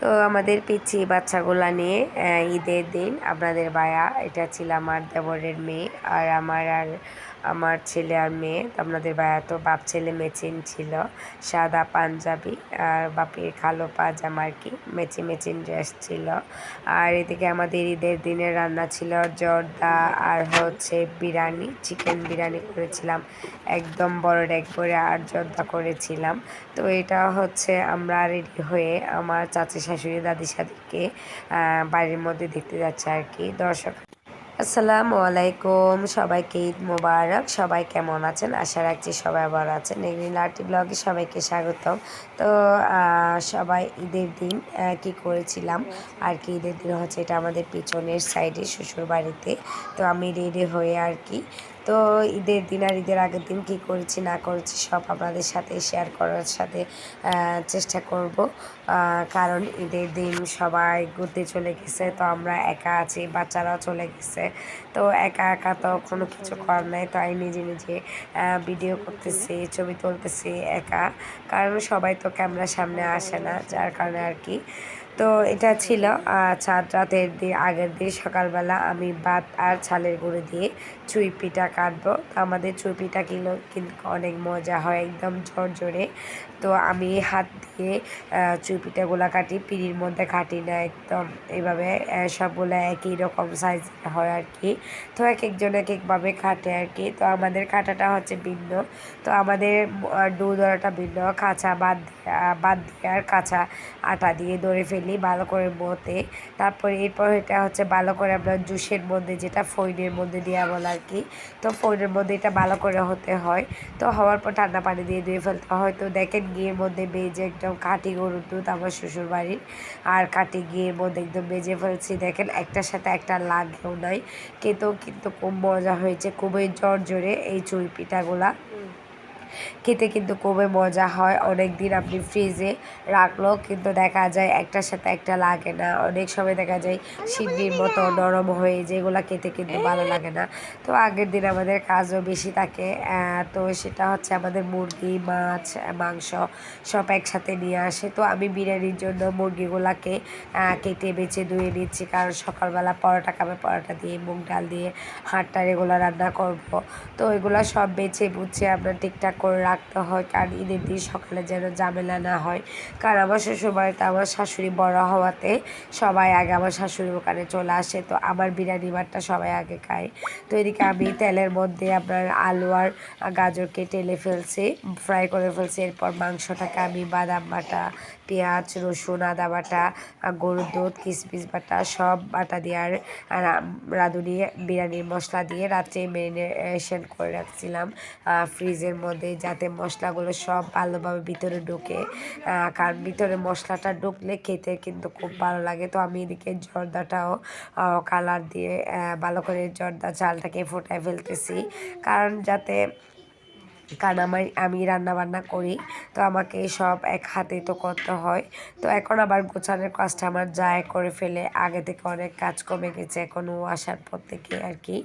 তো আমাদের পিচ্ছি বাচ্চাগুলা নিয়ে ঈদের দিন, আপনাদের বায়া এটা ছিল আমার দেবরের মেয়ে, আর আমার আর আমার ছেলে আর মেয়ে, আপনাদের বায়া তো বাপ ছেলে মেচিন ছিল, সাদা পাঞ্জাবি আর বাপির কালো পাজামা আর কি, মেচি মেচিন ড্রেস ছিল। আর এদিকে আমাদের ঈদের দিনের রান্না ছিল জর্দা আর হচ্ছে বিরিয়ানি, চিকেন বিরিয়ানি করেছিলাম, একদম বড় ডেক করে আর জর্দা করেছিলাম। তো এটা হচ্ছে আমরা রেডি হয়ে আমার চাচি শাশুড়ি দাদি সাদিকে বাড়ির মধ্যে দেখতে যাচ্ছে আর কি, দর্শক আসসালামু আলাইকুম। সবাইকে ঈদ মোবারক। সবাই কেমন আছেন? আশা রাখছি সবাই ভালো আছেন। এগ্রিন আর্টি ব্লগে সবাইকে স্বাগতম। তো সবাই ঈদের দিন কি করেছিলাম? আর কি ঈদের দিন হচ্ছে এটা আমাদের পিছনের সাইডে শ্বশুর বাড়িতে তো আমি রেডি হয়ে আর কি তো ঈদের দিন আর ঈদের আগের দিন কী করেছি, না করেছি সব আপনাদের সাথে শেয়ার করার সাথে চেষ্টা করব। কারণ ঈদের দিন সবাই ঘুরতে চলে গেছে, তো আমরা একা আছি, বাচ্চারাও চলে গেছে। তো একা একা তো কোনো কিছু করার নাই, তো আমি নিজে নিজে ভিডিও করতেছি, ছবি তুলতেছি একা। কারণ সবাই তো ক্যামেরার সামনে আসে না, যার কারণে আর কি। তো এটা ছিল চাঁদ রাতের দিন আগের দিন সকালবেলা আমি ভাত আর ছালের গুঁড়ো দিয়ে চুই পিঠা কাটবো। তো আমাদের চুই পিঠা কিলো, কিন্তু অনেক মজা হয়, একদম ঝরঝরে। তো আমি হাত দিয়ে চুই পিঠাগুলো কাটি, পিড়ির মধ্যে কাটি না, একদম এইভাবে সবগুলো একই রকম সাইজ হয় আর কি। তো এক একজন এক একভাবে কাটে আর কি। তো আমাদের কাটাটা হচ্ছে ভিন্ন। তো আমাদের ডু ধরাটা ভিন্ন, কাঁচা বাদ বাদ দিয়ে আর কাঁচা আটা দিয়ে ধরে ফেলি ভালো করে মতে তারপরে এরপর এটা হচ্ছে ভালো করে আমরা জুসের মধ্যে, যেটা ফইনের মধ্যে দেওয়া বলে আর কি, তো ফইনের মধ্যে এটা ভালো করে হতে হয়। তো হওয়ার পর ঠান্ডা পানি দিয়ে ধুয়ে ফেলতে হয়। তো দেখেন ঘিয়ের মধ্যে বেজে একদম কাঠি গরুর দুধ আমার শ্বশুর বাড়ির আর কাটি ঘিয়ের মধ্যে একদম বেজে ফেলছি। দেখেন একটার সাথে একটা লাগেও নাই। কিন্তু কিন্তু খুব মজা হয়েছে, খুবই জোর জোরে এই চুই পিঠাগুলা। খেতে কিন্তু খুবই মজা হয়। অনেক দিন আপনি ফ্রিজে রাখলেও কিন্তু দেখা যায় একটার সাথে একটা লাগে না। অনেক সময় দেখা যায় সিন্নির মতো নরম হয়ে যেগুলো খেতে কিন্তু ভালো লাগে না। তো আগের দিন আমাদের কাজও বেশি থাকে। তো সেটা হচ্ছে আমাদের মুরগি, মাছ, মাংস সব একসাথে নিয়ে আসে। তো আমি বিরিয়ানির জন্য মুরগিগুলাকে কেটে বেছে ধুয়ে নিচ্ছি। কারণ সকালবেলা পরোটা খাবে, পরোটা দিয়ে মুগ ডাল দিয়ে হাটটার এগুলো রান্না করব। তো এগুলো সব বেছে বুঝে আমরা ঠিকঠাক করে রাখতে হয়, কারণ ঈদের দিন সকালে যেন ঝামেলা না হয়। কারণ আমার শ্বশুরবাড়িতে আমার শাশুড়ি বড় হওয়াতে সবাই আগে আমার শাশুড়ির ওখানে চলে আসে, তো আমার বিরিয়ানি ভাতটা সবাই আগে খায়। তো এদিকে আমি তেলের মধ্যে আপনার আলু আর গাজরকে টেলে ফেলছি, ফ্রাই করে ফেলছি, এরপর মাংসটাকে আমি বাদাম বাটা পেঁয়াজ, রসুন, আদা বাটা, গরুর দুধ কিশমিশ বাটা, সব বাটা দিয়ে আর রাঁধুনি বিরিয়ানির মশলা দিয়ে রাত্রে ম্যারিনেশন করে রাখছিলাম ফ্রিজের মধ্যে যাতে মশলাগুলো সব ভালোভাবে ভিতরে ঢোকে কারণ ভিতরে মশলাটা ঢুকলে খেতে কিন্তু খুব ভালো লাগে। তো আমি এদিকে জর্দাটাও কালার দিয়ে ভালো করে জর্দা চালটাকে ফোটায় ফেলতেছি, কারণ যাতে কারণ আমার, আমি রান্না বান্না করি, তো আমাকে সব এক হাতে তো করতে হয়। তো এখন আবার গোছানোর কাজটা আমার যায় করে ফেলে। আগে থেকে অনেক কাজ কমে গেছে, এখন ও আসার পর থেকে আর কি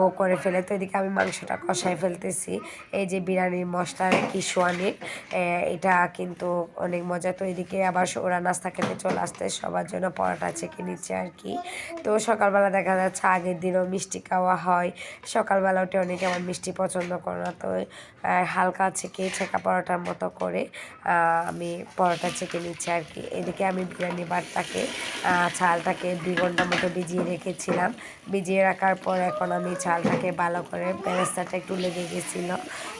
ও করে ফেলে। তো এদিকে আমি মাংসটা কষায় ফেলতেছি। এই যে বিরিয়ানির মশলার কিশোয়ানির এটা কিন্তু অনেক মজা। তো এদিকে আবার ওরা নাস্তা খেতে চলে আসতে সবার জন্য পরোটা চেকে নিচ্ছে আর কি। তো সকালবেলা দেখা যাচ্ছে আগের দিনও মিষ্টি খাওয়া হয়। সকালবেলা উঠে অনেকে আমার মিষ্টি পছন্দ করে না, তো হালকা ছেঁকে ছেঁকা পরোটার মতো করে আমি পরোটা ছেঁকে নিচ্ছি আর কি। এদিকে আমি বিরিয়ানি ছালটাকে চালটাকে দুই ঘণ্টার মতো ভিজিয়ে রেখেছিলাম। ভিজিয়ে রাখার পর এখন আমি চালটাকে ভালো করে বেরেস্তাটা একটু লেগে গেছিল।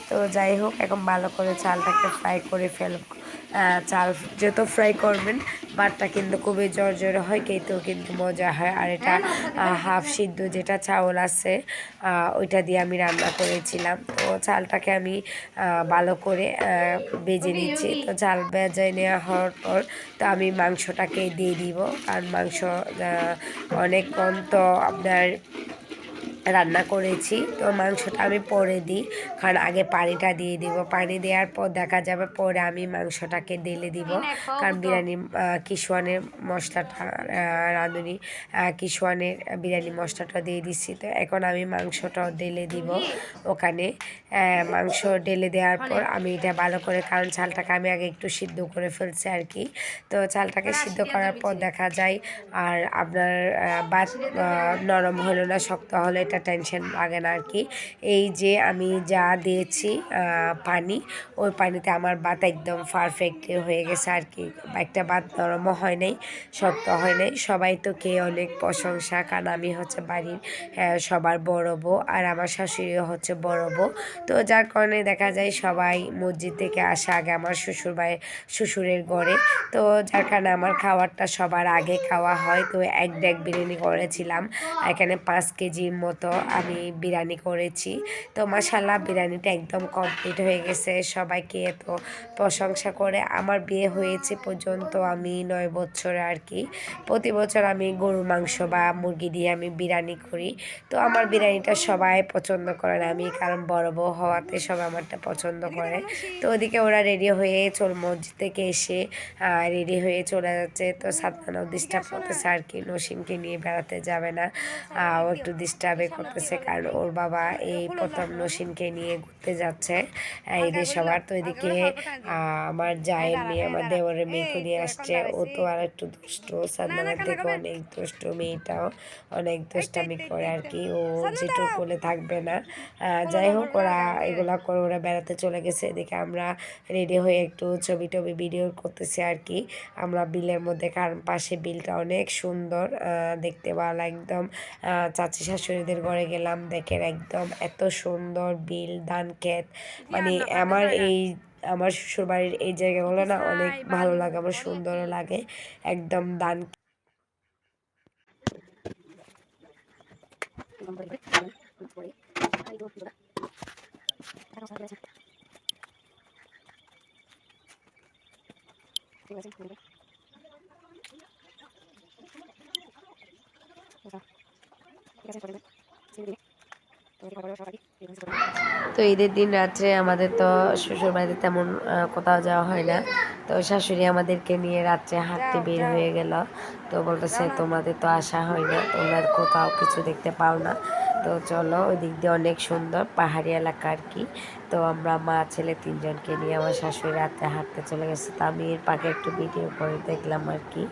তো যাই হোক, এখন ভালো করে চালটাকে ফ্রাই করে ফেলব। চাল যত ফ্রাই করবেন বাটটা কিন্তু খুবই জর্জরে হয় খেতেও কিন্তু মজা হয়। আর এটা হাফ সিদ্ধ যেটা চাউল আছে ওইটা দিয়ে আমি রান্না করেছিলাম। তো চালটাকে আমি ভালো করে বেজে নিচ্ছি। তো চাল ভেজে নেওয়া হওয়ার পর তো আমি মাংসটাকে দিয়ে দিব। কারণ মাংস অনেকক্ষণ তো আপনার রান্না করেছি। তো মাংসটা আমি পরে দিই কারণ আগে পানিটা দিয়ে দিব। পানি দেওয়ার পর দেখা যাবে পরে আমি মাংসটাকে ঢেলে দিব। কারণ বিরিয়ানি কিশোয়ানের মশলাটা রাঁধুনি কিশোয়ানের বিরিয়ানি মশলাটা দিয়ে দিচ্ছি তো এখন আমি মাংসটাও ঢেলে দিব ওখানে। মাংস ঢেলে দেওয়ার পর আমি এটা ভালো করে কারণ চালটাকে আমি আগে একটু সিদ্ধ করে ফেলছি আর কি। তো চালটাকে সিদ্ধ করার পর দেখা যায় আর আপনার ভাত নরম হলো না শক্ত হলে এটা টেনশন লাগে না আর কি এই যে আমি যা দিয়েছি পানি, ওই পানিতে আমার ভাত একদম পারফেক্ট হয়ে গেছে আর কি একটা ভাত নরমও হয় নাই, শক্ত হয় নাই। সবাই তো খেয়ে অনেক প্রশংসা, কারণ আমি হচ্ছে বাড়ির সবার বড় বউ আর আমার শাশুড়িও হচ্ছে বড় বউ। তো যার কারণে দেখা যায় সবাই মসজিদ থেকে আসে আগে আমার শ্বশুর বাড়ি, শ্বশুরের ঘরে। তো যার কারণে আমার খাবারটা সবার আগে খাওয়া হয়। তো এক ডেক বিরিয়ানি করেছিলাম, এখানে পাঁচ কেজির মতো আমি বিরিয়ানি করেছি। তো মাসাল্লাহ বিরিয়ানিটা একদম কমপ্লিট হয়ে গেছে। সবাইকে এত প্রশংসা করে আমার বিয়ে হয়েছে পর্যন্ত আমি নয় বছর আর কি। প্রতি বছর আমি গরুর মাংস বা মুরগি দিয়ে আমি বিরিয়ানি করি। তো আমার বিরিয়ানিটা সবাই পছন্দ করে না। আমি কারণ বড় বউ হওয়াতে সবাই আমারটা পছন্দ করে। তো ওদিকে ওরা রেডি হয়ে চল মসজিদ থেকে এসে রেডি হয়ে চলে যাচ্ছে। তো সাতমানাও ডিস্টার্ব করতেছে আর কি। নসিমকে নিয়ে বেড়াতে যাবে না। ও একটু ডিস্টার্বে করতেছে কারণ ওর বাবা এই প্রথম নসিমকে নিয়ে ঘুরতে যাচ্ছে। এদের সবার তো এদিকে আমার জায়ের মেয়ে আমার দেওয়ারের মেয়েকে নিয়ে আসছে। ও তো আর একটু দুষ্ট সাদমানের থেকে অনেক দুষ্ট মেয়েটাও অনেক দুষ্টামি করে আর কি ও যেটুকু কোলে থাকবে না। যাই হোক ওরা এগুলা করে ওরা বেড়াতে চলে গেছে। এদিকে আমরা রেডি হয়ে একটু ছবি টবি ভিডিও করতেছি আর কি আমরা বিলের মধ্যে কারণ পাশে বিলটা অনেক সুন্দর দেখতে ভালো একদম চাচি শাশুড়িদের ঘরে গেলাম দেখেন একদম এত সুন্দর বিল ধান ক্ষেত মানে আমার এই আমার শ্বশুর বাড়ির এই জায়গাগুলো না অনেক ভালো লাগে আমার সুন্দরও লাগে। একদম ধান তো ঈদের দিন রাত্রে আমাদের তো শ্বশুর বাড়িতে তেমন কোথাও যাওয়া হয় না। তো শাশুড়ি আমাদেরকে নিয়ে রাত্রে হাঁটতে বের হয়ে গেল। তো বলতেছে, তোমাদের তো আসা হয় না, তোমরা কোথাও কিছু দেখতে পাও না। তো চলো, ওই দিক দিয়ে অনেক সুন্দর পাহাড়ি এলাকা আর কি। তো আমরা মা, ছেলে তিনজনকে নিয়ে আমার শাশুড়ি রাত্রে হাঁটতে চলে গেছে। তো আমি এর পাকে একটু ভিডিও করে দেখলাম আর কি।